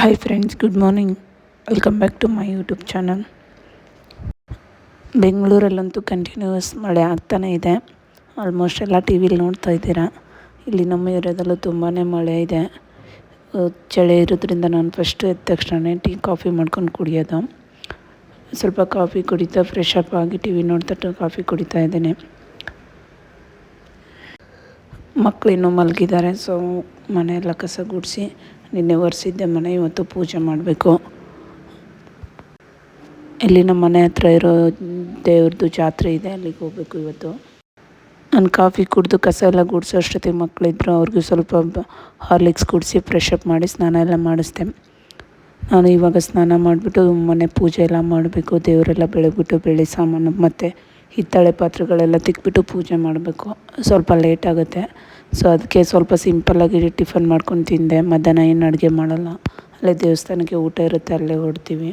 Hi friends good morning welcome back to my YouTube channel ಬೆಂಗಳೂರಲ್ಲಂತೂ continuous ಮಳೆ ಆಗ್ತಾನೇ ಇದೆ. Almost ಎಲ್ಲ ಟಿ ವಿಲಿ ನೋಡ್ತಾ ಇದ್ದೀರಾ. ಇಲ್ಲಿ ನಮ್ಮ ಏರಿಯಾದಲ್ಲೂ ತುಂಬಾ ಮಳೆ ಇದೆ. ಚಳಿ ಇರೋದ್ರಿಂದ ನಾನು ಫಸ್ಟ್ ಎದ್ದ ತಕ್ಷಣ ಟೀ, ಕಾಫಿ ಮಾಡ್ಕೊಂಡು ಕುಡಿಯೋದು. ಸ್ವಲ್ಪ ಕಾಫಿ ಕುಡಿತಾ ಫ್ರೆಶ್ ಅಪ್ ಆಗಿ ಟಿ ವಿ ನೋಡ್ತಾ ಕಾಫಿ ಕುಡಿತಾ ಇದ್ದೀನಿ. ಮಕ್ಕಳು ಇನ್ನೂ ಮಲಗಿದ್ದಾರೆ ಸೊ ಮನೆಯೆಲ್ಲ ಕಸ ಗುಡಿಸಿ ನಿನ್ನೆ ಒರೆಸಿದ್ದೆ ಮನೆ, ಇವತ್ತು ಪೂಜೆ ಮಾಡಬೇಕು. ಇಲ್ಲಿ ನಮ್ಮ ಮನೆ ಹತ್ರ ಇರೋ ದೇವ್ರದ್ದು ಜಾತ್ರೆ ಇದೆ, ಅಲ್ಲಿಗೆ ಹೋಗಬೇಕು ಇವತ್ತು. ನಾನು ಕಾಫಿ ಕುಡಿದು ಕಸ ಎಲ್ಲ ಗುಡಿಸೋ ಅಷ್ಟೊತ್ತಿಗೆ ಮಕ್ಕಳಿದ್ರು ಅವ್ರಿಗೂ ಸ್ವಲ್ಪ ಹಾರ್ಲಿಕ್ಸ್ ಕುಡಿಸಿ ಫ್ರೆಶ್ ಅಪ್ ಮಾಡಿ ಸ್ನಾನ ಎಲ್ಲ ಮಾಡಿಸ್ದೆ. ನಾನು ಇವಾಗ ಸ್ನಾನ ಮಾಡಿಬಿಟ್ಟು ಮನೆ ಪೂಜೆ ಎಲ್ಲ ಮಾಡಬೇಕು, ದೇವರೆಲ್ಲ ಬೆಳಗ್ಬಿಟ್ಟು ಬೆಳೆ ಸಾಮಾನು ಮತ್ತು ಹಿತ್ತಾಳೆ ಪಾತ್ರೆಗಳೆಲ್ಲ ತಿಕ್ಬಿಟ್ಟು ಪೂಜೆ ಮಾಡಬೇಕು. ಸ್ವಲ್ಪ ಲೇಟ್ ಆಗುತ್ತೆ. ಸೊ ಅದಕ್ಕೆ ಸ್ವಲ್ಪ ಸಿಂಪಲ್ಲಾಗಿ ಟಿಫನ್ ಮಾಡ್ಕೊಂಡು ತಿಂದೆ. ಮಧ್ಯಾಹ್ನ ಏನು ಅಡುಗೆ ಮಾಡಲ್ಲ. ಅಲ್ಲೇ ದೇವಸ್ಥಾನಕ್ಕೆ ಊಟ ಇರುತ್ತೆ, ಅಲ್ಲೇ ಹೊಡ್ತೀವಿ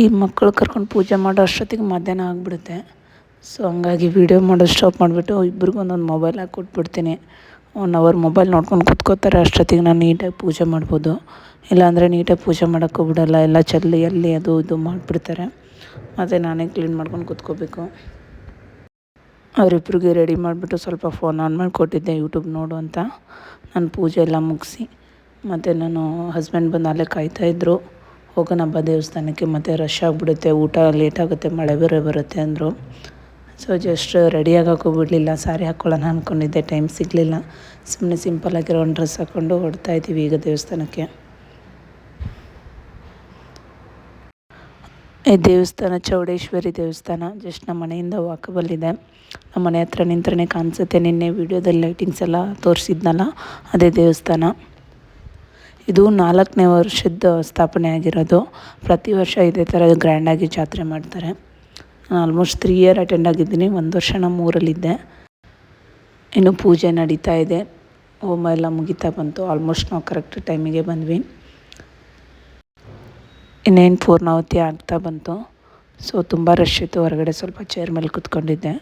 ಈ ಮಕ್ಕಳು ಕರ್ಕೊಂಡು ಪೂಜೆ ಮಾಡೋ ಅಷ್ಟೊತ್ತಿಗೆ ಮಧ್ಯಾಹ್ನ ಆಗಿಬಿಡುತ್ತೆ. ಸೊ ಹಂಗಾಗಿ ವೀಡಿಯೋ ಮಾಡೋದು ಸ್ಟಾಪ್ ಮಾಡಿಬಿಟ್ಟು ಇಬ್ರಿಗೂ ಒಂದೊಂದು ಮೊಬೈಲ್ ಹಾಕಿ ಕೊಟ್ಬಿಡ್ತೀನಿ. ಒನ್ ಅವರ್ ಮೊಬೈಲ್ ನೋಡ್ಕೊಂಡು ಕೂತ್ಕೋತಾರೆ ಅಷ್ಟೊತ್ತಿಗೆ ನಾನು ನೀಟಾಗಿ ಪೂಜೆ ಮಾಡ್ಬೋದು. ಇಲ್ಲಾಂದರೆ ನೀಟಾಗಿ ಪೂಜೆ ಮಾಡೋಕ್ಕೂ ಬಿಡಲ್ಲ, ಎಲ್ಲ ಚಲ್ಲಿ ಅಲ್ಲಿ ಅದು ಇದು ಮಾಡಿಬಿಡ್ತಾರೆ. ಮತ್ತು ನಾನೇ ಕ್ಲೀನ್ ಮಾಡ್ಕೊಂಡು ಕೂತ್ಕೋಬೇಕು. ಅವರಿಬ್ರಿಗೆ ರೆಡಿ ಮಾಡಿಬಿಟ್ಟು ಸ್ವಲ್ಪ ಫೋನ್ ಆನ್ ಮಾಡಿ ಕೊಟ್ಟಿದ್ದೆ ಯೂಟ್ಯೂಬ್ ನೋಡು ಅಂತ. ನಾನು ಪೂಜೆ ಎಲ್ಲ ಮುಗಿಸಿ, ಮತ್ತು ನಾನು ಹಸ್ಬೆಂಡ್ ಬಂದು ಅಲ್ಲೇ ಕಾಯ್ತಾಯಿದ್ರು ಹೋಗೋಣ ಬಾ ದೇವಸ್ಥಾನಕ್ಕೆ, ಮತ್ತು ರಶ್ ಆಗಿಬಿಡುತ್ತೆ, ಊಟ ಲೇಟ್ ಆಗುತ್ತೆ, ಮಳೆ ಬೇರೆ ಬರುತ್ತೆ ಅಂದರು. ಸೊ ಜಸ್ಟ್ ರೆಡಿ ಆಗೋಕ್ಕೂ ಬಿಡಲಿಲ್ಲ ಸ್ಯಾರಿ ಹಾಕ್ಕೊಳ್ಳೋಣ ಅಂದ್ಕೊಂಡಿದ್ದೆ ಟೈಮ್ ಸಿಗಲಿಲ್ಲ. ಸುಮ್ಮನೆ ಸಿಂಪಲ್ ಆಗಿರೋ ಒಂದು ಡ್ರೆಸ್ ಹಾಕ್ಕೊಂಡು ಹೊಡ್ತಾ ಇದ್ದೀವಿ ಈಗ ದೇವಸ್ಥಾನಕ್ಕೆ. ಈ ದೇವಸ್ಥಾನ ಚೌಡೇಶ್ವರಿ ದೇವಸ್ಥಾನ ಜಸ್ಟ್ ನಮ್ಮ ಮನೆಯಿಂದ ವಾಕಬಲ್ ಇದೆ. ನಮ್ಮ ಮನೆ ಹತ್ರ ನಿಂತ್ರೇ ಕಾಣಿಸುತ್ತೆ, ನಿನ್ನೆ ವೀಡಿಯೋದಲ್ಲಿ ಲೈಟಿಂಗ್ಸ್ ಎಲ್ಲ ತೋರಿಸಿದ್ನಲ್ಲ, ಅದೇ ದೇವಸ್ಥಾನ. ಇದು ನಾಲ್ಕನೇ ವರ್ಷದ ಸ್ಥಾಪನೆ ಆಗಿರೋದು. ಪ್ರತಿ ವರ್ಷ ಇದೇ ಥರ ಗ್ರ್ಯಾಂಡಾಗಿ ಜಾತ್ರೆ ಮಾಡ್ತಾರೆ. ನಾನು ಆಲ್ಮೋಸ್ಟ್ ತ್ರೀ ಇಯರ್ ಅಟೆಂಡ್ ಆಗಿದ್ದೀನಿ. ಒಂದು ವರ್ಷ ನಮ್ಮ ಊರಲ್ಲಿದ್ದೆ ಇನ್ನು ಪೂಜೆ ನಡೀತಾ ಇದೆ. ಹೋಮ ಎಲ್ಲ ಮುಗಿತಾ ಬಂತು. ಆಲ್ಮೋಸ್ಟ್ ನಾವು ಕರೆಕ್ಟ್ ಟೈಮಿಗೆ ಬಂದ್ವಿ. ಇನ್ನೇನು ಪೂರ್ಣಾವತಿ ಆಗ್ತಾ ಬಂತು. ಸೊ ತುಂಬ ರಶ್ ಇತ್ತು. ಹೊರಗಡೆ ಸ್ವಲ್ಪ ಚೇರ್ ಮೇಲೆ ಕೂತ್ಕೊಂಡಿದ್ದೆ.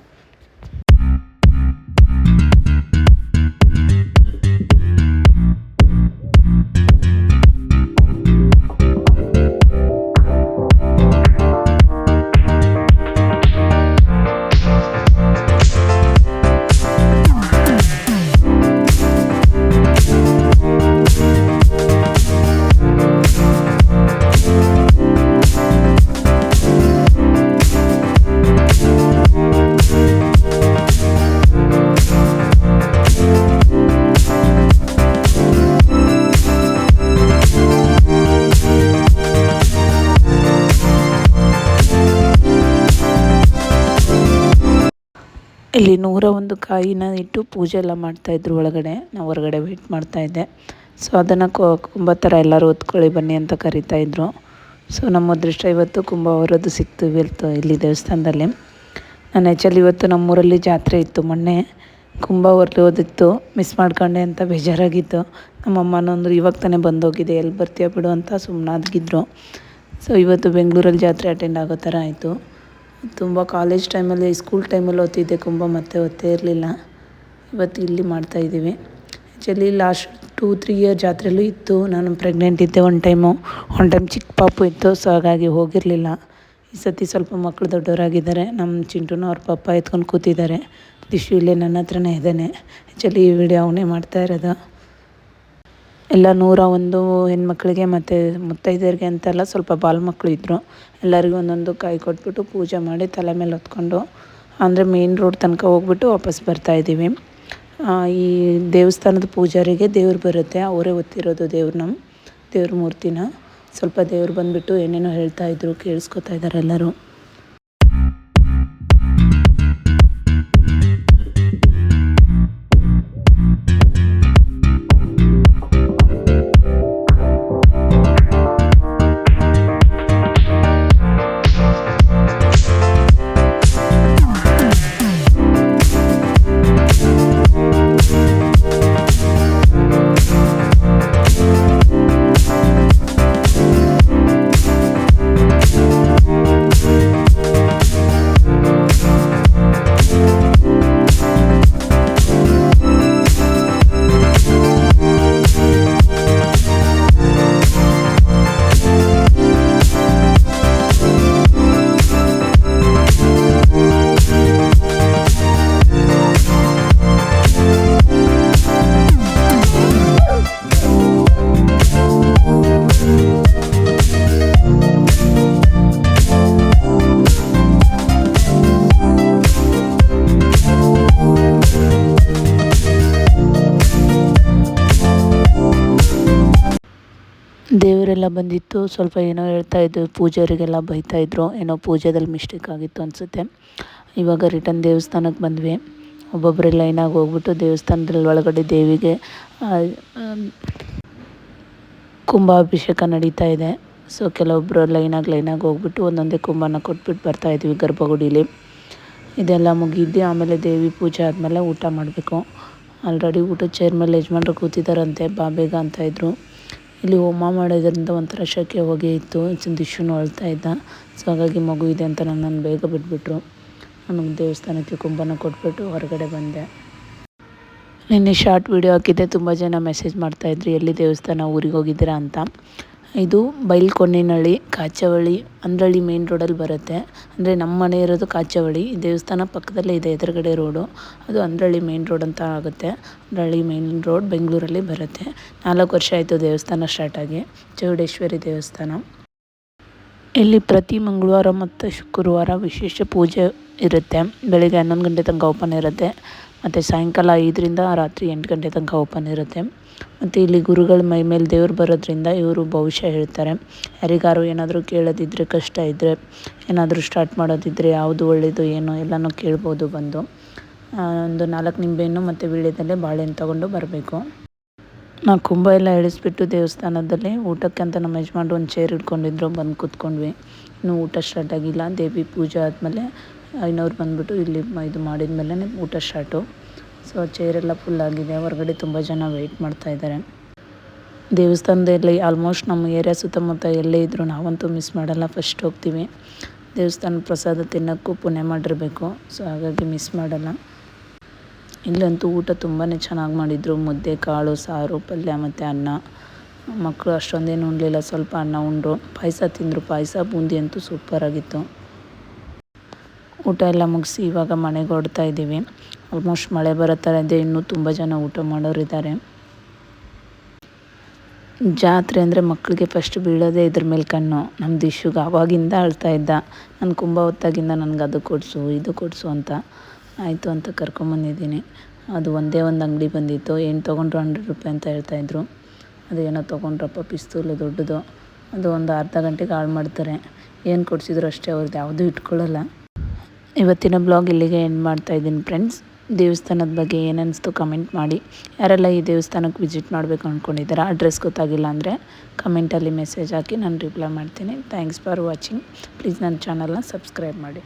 ಇಲ್ಲಿ ನೂರ ಒಂದು ಕಾಯಿನ ಇಟ್ಟು ಪೂಜೆ ಎಲ್ಲ ಮಾಡ್ತಾಯಿದ್ರು ಒಳಗಡೆ. ನಾವು ಹೊರಗಡೆ ವೆಯ್ಟ್ ಮಾಡ್ತಾಯಿದ್ದೆ ಸೊ ಅದನ್ನು ಕುಂಭ ಥರ ಎಲ್ಲರೂ ಹೊತ್ಕೊಳ್ಳಿ ಬನ್ನಿ ಅಂತ ಕರಿತಾಯಿದ್ರು ಸೊ ನಮ್ಮ ಅದೃಷ್ಟ ಇವತ್ತು ಕುಂಭ ಹೊರೋದು ಸಿಕ್ತು ಇವತ್ತು ಇಲ್ಲಿ ದೇವಸ್ಥಾನದಲ್ಲಿ. ನಾನು ಆ್ಯಕ್ಚುಲಿ ಇವತ್ತು ನಮ್ಮೂರಲ್ಲಿ ಜಾತ್ರೆ ಇತ್ತು ಮೊನ್ನೆ. ಕುಂಭ ಓದಿತ್ತು. ಮಿಸ್ ಮಾಡ್ಕೊಂಡೆ ಅಂತ ಬೇಜಾರಾಗಿತ್ತು. ನಮ್ಮಮ್ಮನೂ ಅಂದರು, ಇವಾಗ ತಾನೇ ಬಂದೋಗಿದೆ ಎಲ್ಲಿ ಬರ್ತೀಯ ಬಿಡು ಅಂತ ಸುಮ್ಮನಾದ್ಗಿದ್ರು ಸೊ ಇವತ್ತು ಬೆಂಗಳೂರಲ್ಲಿ ಜಾತ್ರೆ ಅಟೆಂಡ್ ಆಗೋ ಥರ ಆಯಿತು. ತುಂಬ ಕಾಲೇಜ್ ಟೈಮಲ್ಲಿ, ಸ್ಕೂಲ್ ಟೈಮಲ್ಲಿ ಓದ್ತಿದ್ದೆ. ಕುಂಭ ಮತ್ತೆ ಓದ್ತಾ ಇರಲಿಲ್ಲ. ಇವತ್ತು ಇಲ್ಲಿ ಮಾಡ್ತಾಯಿದ್ದೀವಿ actually last two three year ಜಾತ್ರೆಯಲ್ಲೂ ಇತ್ತು. ನಾನು ಪ್ರೆಗ್ನೆಂಟ್ ಇದ್ದೆ ಒನ್ ಟೈಮು ಒನ್ ಟೈಮ್ ಚಿಕ್ಕ ಪಾಪು ಇತ್ತು ಸೊ ಹಾಗಾಗಿ ಹೋಗಿರಲಿಲ್ಲ. ಈ ಸತಿ ಸ್ವಲ್ಪ ಮಕ್ಕಳು ದೊಡ್ಡವರಾಗಿದ್ದಾರೆ. ನಮ್ಮ ಚಿಂಟುನ ಅವ್ರ ಪಪ್ಪ ಎತ್ಕೊಂಡು ಕೂತಿದ್ದಾರೆ. ದಿಶು ಇಲ್ಲೇ ನನ್ನ ಹತ್ರನೇ ಇದ್ದಾನೆ. ಆ್ಯಕ್ಚುಲಿ ಈ ವಿಡಿಯೋ ಅವನೇ ಮಾಡ್ತಾ ಇರೋದು. ಎಲ್ಲ ನೂರ ಒಂದು ಹೆಣ್ಮಕ್ಳಿಗೆ ಮತ್ತು ಮುತ್ತೈದೆಯರಿಗೆ ಅಂತೆಲ್ಲ ಸ್ವಲ್ಪ ಬಾಲ್ ಮಕ್ಕಳು ಇದ್ದರು ಎಲ್ಲರಿಗೂ ಒಂದೊಂದು ಕಾಯಿ ಕೊಟ್ಬಿಟ್ಟು ಪೂಜೆ ಮಾಡಿ ತಲೆ ಮೇಲೆ ಹೊತ್ಕೊಂಡು, ಅಂದರೆ ಮೇನ್ ರೋಡ್ ತನಕ ಹೋಗ್ಬಿಟ್ಟು ವಾಪಸ್ ಬರ್ತಾಯಿದ್ದೀವಿ ಈ ದೇವಸ್ಥಾನದ ಪೂಜಾರಿಗೆ ದೇವ್ರು ಬರುತ್ತೆ, ಅವರೇ ಒತ್ತಿರೋದು ದೇವ್ರನ್ನ ದೇವ್ರ ಮೂರ್ತಿನ. ಸ್ವಲ್ಪ ದೇವ್ರು ಬಂದುಬಿಟ್ಟು ಏನೇನೋ ಹೇಳ್ತಾಯಿದ್ರು ಕೇಳಿಸ್ಕೊತಾ ಇದ್ದಾರೆ ಎಲ್ಲರೂ. ದೇವರೆಲ್ಲ ಬಂದಿತ್ತು. ಸ್ವಲ್ಪ ಏನೋ ಹೇಳ್ತಾ ಹೇಳ್ತಾಯಿದ್ರು ಪೂಜಾರಿಗೆಲ್ಲ ಬೈತಾಯಿದ್ರು ಏನೋ ಪೂಜೆದಲ್ಲಿ ಮಿಸ್ಟೇಕ್ ಆಗಿತ್ತು ಅನಿಸುತ್ತೆ. ಇವಾಗ ರಿಟರ್ನ್ ದೇವಸ್ಥಾನಕ್ಕೆ ಬಂದ್ವಿ. ಒಬ್ಬೊಬ್ಬರೇ ಲೈನಾಗಿ ಹೋಗ್ಬಿಟ್ಟು ದೇವಸ್ಥಾನದಲ್ಲಿ ಒಳಗಡೆ ದೇವಿಗೆ ಕುಂಭಾಭಿಷೇಕ ನಡೀತಾ ಇದೆ. ಸೊ ಕೆಲವೊಬ್ಬರು ಲೈನಾಗಿ ಲೈನಾಗಿ ಹೋಗ್ಬಿಟ್ಟು ಒಂದೊಂದೇ ಕುಂಭನ ಕೊಟ್ಬಿಟ್ಟು ಬರ್ತಾಯಿದ್ವಿ ಗರ್ಭಗುಡೀಲಿ. ಇದೆಲ್ಲ ಮುಗಿದ್ದು ಆಮೇಲೆ ದೇವಿ ಪೂಜೆ ಆದಮೇಲೆ ಊಟ ಮಾಡಬೇಕು. ಆಲ್ರೆಡಿ ಊಟದ ಚೇರ್ ಮೇಲೆ ಯಜಮಾನ್ರು ಕೂತಿದ್ದಾರಂತೆ ಬಾಬೇಗ ಅಂತ ಇದ್ದರು ಇಲ್ಲಿ ಹೋಮ ಮಾಡೋದರಿಂದ ಒಂಥರ ಶೆಕೆ ಹೊಗೆ ಇತ್ತು ದಿಶುನು ಅಳ್ತಾ ಇದ್ದ. ಸೊ ಹಾಗಾಗಿ ಮಗು ಇದೆ ಅಂತ ನನ್ನನ್ನು ಬೇಗ ಬಿಟ್ಬಿಟ್ರು. ನನಗೆ ದೇವಸ್ಥಾನಕ್ಕೆ ಕುಂಭನ ಕೊಟ್ಬಿಟ್ಟು ಹೊರಗಡೆ ಬಂದೆ. ನಿನ್ನೆ ಶಾರ್ಟ್ ವಿಡಿಯೋ ಹಾಕಿದ್ದೆ, ತುಂಬ ಜನ ಮೆಸೇಜ್ ಮಾಡ್ತಾಯಿದ್ರು ಎಲ್ಲಿ ದೇವಸ್ಥಾನ, ಊರಿಗೆ ಹೋಗಿದ್ದೀರಾ ಅಂತ. ಇದು ಬೈಲ್ಕೊನ್ನಿನಹಳ್ಳಿ ಕಾಚವಳ್ಳಿ, ಅಂದ್ರಳ್ಳಿ ಮೇನ್ ರೋಡಲ್ಲಿ ಬರುತ್ತೆ. ಅಂದರೆ ನಮ್ಮ ಮನೆ ಇರೋದು ಕಾಚವಳ್ಳಿ ದೇವಸ್ಥಾನ ಪಕ್ಕದಲ್ಲೇ ಇದೆ, ಎದುರುಗಡೆ ರೋಡು ಅದು ಅಂದ್ರಳ್ಳಿ ಮೇನ್ ರೋಡ್ ಅಂತ ಆಗುತ್ತೆ. ಅಂದ್ರಳ್ಳಿ ಮೇನ್ ರೋಡ್ ಬೆಂಗಳೂರಲ್ಲಿ ಬರುತ್ತೆ. ನಾಲ್ಕು ವರ್ಷ ಆಯಿತು ದೇವಸ್ಥಾನ ಸ್ಟಾರ್ಟಾಗಿ ಚೌಡೇಶ್ವರಿ ದೇವಸ್ಥಾನ. ಇಲ್ಲಿ ಪ್ರತಿ ಮಂಗಳವಾರ ಮತ್ತು ಶುಕ್ರವಾರ ವಿಶೇಷ ಪೂಜೆ ಇರುತ್ತೆ. ಬೆಳಿಗ್ಗೆ ಹನ್ನೊಂದು ಗಂಟೆ ತನಕ ಓಪನ್ ಇರುತ್ತೆ. ಮತ್ತು ಸಾಯಂಕಾಲ ಐದರಿಂದ ರಾತ್ರಿ ಎಂಟು ಗಂಟೆ ತನಕ ಓಪನ್ ಇರುತ್ತೆ. ಮತ್ತು ಇಲ್ಲಿ ಗುರುಗಳ ಮೈ ಮೇಲೆ ದೇವ್ರು ಬರೋದ್ರಿಂದ ಇವರು ಭವಿಷ್ಯ ಹೇಳ್ತಾರೆ, ಯಾರಿಗಾರು ಏನಾದರೂ ಕೇಳೋದಿದ್ದರೆ ಕಷ್ಟ ಇದ್ದರೆ ಏನಾದರೂ ಸ್ಟಾರ್ಟ್ ಮಾಡೋದಿದ್ದರೆ ಯಾವುದು ಒಳ್ಳೆಯದು ಏನು ಎಲ್ಲನೂ ಕೇಳ್ಬೋದು ಬಂದು. ಒಂದು ನಾಲ್ಕು ನಿಂಬೆಹಣ್ಣು ಮತ್ತು ವೀಳ್ಯದಲ್ಲೇ ಬಾಳೆಹಣ್ಣು ತೊಗೊಂಡು ಬರಬೇಕು. ನಾವು ಕುಂಭ ಎಲ್ಲ ಇಳಿಸ್ಬಿಟ್ಟು ದೇವಸ್ಥಾನದಲ್ಲಿ ಊಟಕ್ಕೆ ಅಂತ ನಮ್ಮ ಯಜಮಾನ್ರು ಒಂದು ಚೇರ್ ಇಟ್ಕೊಂಡಿದ್ರು, ಬಂದು ಕೂತ್ಕೊಂಡ್ವಿ. ಇನ್ನೂ ಊಟ ಸ್ಟಾರ್ಟ್ ಆಗಿಲ್ಲ, ದೇವಿ ಪೂಜೆ ಆದಮೇಲೆ ಐನವ್ರು ಬಂದುಬಿಟ್ಟು ಇಲ್ಲಿ ಇದು ಮಾಡಿದ ಮೇಲೆ ಊಟ ಸ್ಟಾರ್ಟು. ಸೊ ಚೇರೆಲ್ಲ ಫುಲ್ ಆಗಿದೆ. ಹೊರಗಡೆ ತುಂಬ ಜನ ವೆಯ್ಟ್ ಮಾಡ್ತಾ ಇದ್ದಾರೆ. ದೇವಸ್ಥಾನದಲ್ಲಿ ಆಲ್ಮೋಸ್ಟ್ ನಮ್ಮ ಏರಿಯಾ ಸುತ್ತಮುತ್ತ ಎಲ್ಲೇ ಇದ್ದರೂ ನಾವಂತೂ ಮಿಸ್ ಮಾಡಲ್ಲ. ಫಸ್ಟ್ ಹೋಗ್ತೀವಿ. ದೇವಸ್ಥಾನ ಪ್ರಸಾದ ತಿನ್ನೋಕ್ಕೂ ಪುಣ್ಯ ಮಾಡಿರಬೇಕು. ಸೊ ಹಾಗಾಗಿ ಮಿಸ್ ಮಾಡಲ್ಲ. ಇಲ್ಲಂತೂ ಊಟ ತುಂಬಾ ಚೆನ್ನಾಗಿ ಮಾಡಿದರು. ಮುದ್ದೆ, ಕಾಳು, ಸಾರು, ಪಲ್ಯ ಮತ್ತು ಅನ್ನ. ಮಕ್ಕಳು ಅಷ್ಟೊಂದೇನು ಉಣ್ಣಲಿಲ್ಲ ಸ್ವಲ್ಪ ಅನ್ನ ಉಂಡ್ರು. ಪಾಯಸ ತಿಂದರು. ಪಾಯಸ ಬೂಂದಿ ಅಂತೂ ಸೂಪರಾಗಿತ್ತು ಊಟ ಎಲ್ಲ ಮುಗಿಸಿ ಇವಾಗ ಮನೆಗೆ ಹೊಡ್ತಾ ಇದ್ದೀವಿ. ಆಲ್ಮೋಸ್ಟ್ ಮಳೆ ಬರೋ ಥರ ಇದೆ ಇನ್ನೂ ತುಂಬ ಜನ ಊಟ ಮಾಡೋರಿದ್ದಾರೆ. ಜಾತ್ರೆ ಅಂದರೆ ಮಕ್ಕಳಿಗೆ ಫಸ್ಟ್ ಬೀಳೋದೇ ಇದ್ರ ಮೇಲೆ ಕಣ್ಣು. ನಮ್ಮ ದಿಶುಗೆ ಆವಾಗಿಂದ ಅಳ್ತಾ ಇದ್ದ. ನನ್ನ ಕುಂಭ ಹೊತ್ತಾಗಿಂದ ನನಗೆ ಅದು ಕೊಡಿಸು, ಇದು ಕೊಡಿಸು ಅಂತ ಆಯಿತು ಅಂತ ಕರ್ಕೊಂಬಂದಿದ್ದೀನಿ ಅದು ಒಂದೇ ಒಂದು ಅಂಗಡಿ ಬಂದಿತ್ತು. ಏನು ತೊಗೊಂಡ್ರು ಹಂಡ್ರೆಡ್ ರೂಪಾಯಿ ಅಂತ ಹೇಳ್ತಾಯಿದ್ರು ಏನೋ ತೊಗೊಂಡ್ರಪ್ಪ, ಪಿಸ್ತೂಲು ದೊಡ್ಡದು. ಅದು ಒಂದು ಅರ್ಧ ಗಂಟೆಗೆ ಹಾಳು ಮಾಡ್ತಾರೆ. ಏನು ಕೊಡಿಸಿದ್ರು ಅಷ್ಟೇ ಅವ್ರದ್ದು ಯಾವುದೂ ಇಟ್ಕೊಳ್ಳಲ್ಲ. ಇವತ್ತಿನ ಬ್ಲಾಗ್ ಇಲ್ಲಿಗೆ ಎಂಡ್ ಮಾಡ್ತಾಯಿದ್ದೀನಿ ಫ್ರೆಂಡ್ಸ್ ದೇವಸ್ಥಾನದ ಬಗ್ಗೆ ಏನನ್ನಿಸ್ತು ಕಮೆಂಟ್ ಮಾಡಿ. ಯಾರೆಲ್ಲ ಈ ದೇವಸ್ಥಾನಕ್ಕೆ ವಿಸಿಟ್ ಮಾಡಬೇಕು ಅಂದ್ಕೊಂಡಿದ್ದೀರಾ ಅಡ್ರೆಸ್ ಗೊತ್ತಾಗಿಲ್ಲ ಅಂದರೆ ಕಮೆಂಟಲ್ಲಿ ಮೆಸೇಜ್ ಹಾಕಿ ನಾನು ರಿಪ್ಲೈ ಮಾಡ್ತೀನಿ. ಥ್ಯಾಂಕ್ಸ್ ಫಾರ್ ವಾಚಿಂಗ್ ಪ್ಲೀಸ್ ನನ್ನ ಚಾನಲ್ನ ಸಬ್ಸ್ಕ್ರೈಬ್ ಮಾಡಿ.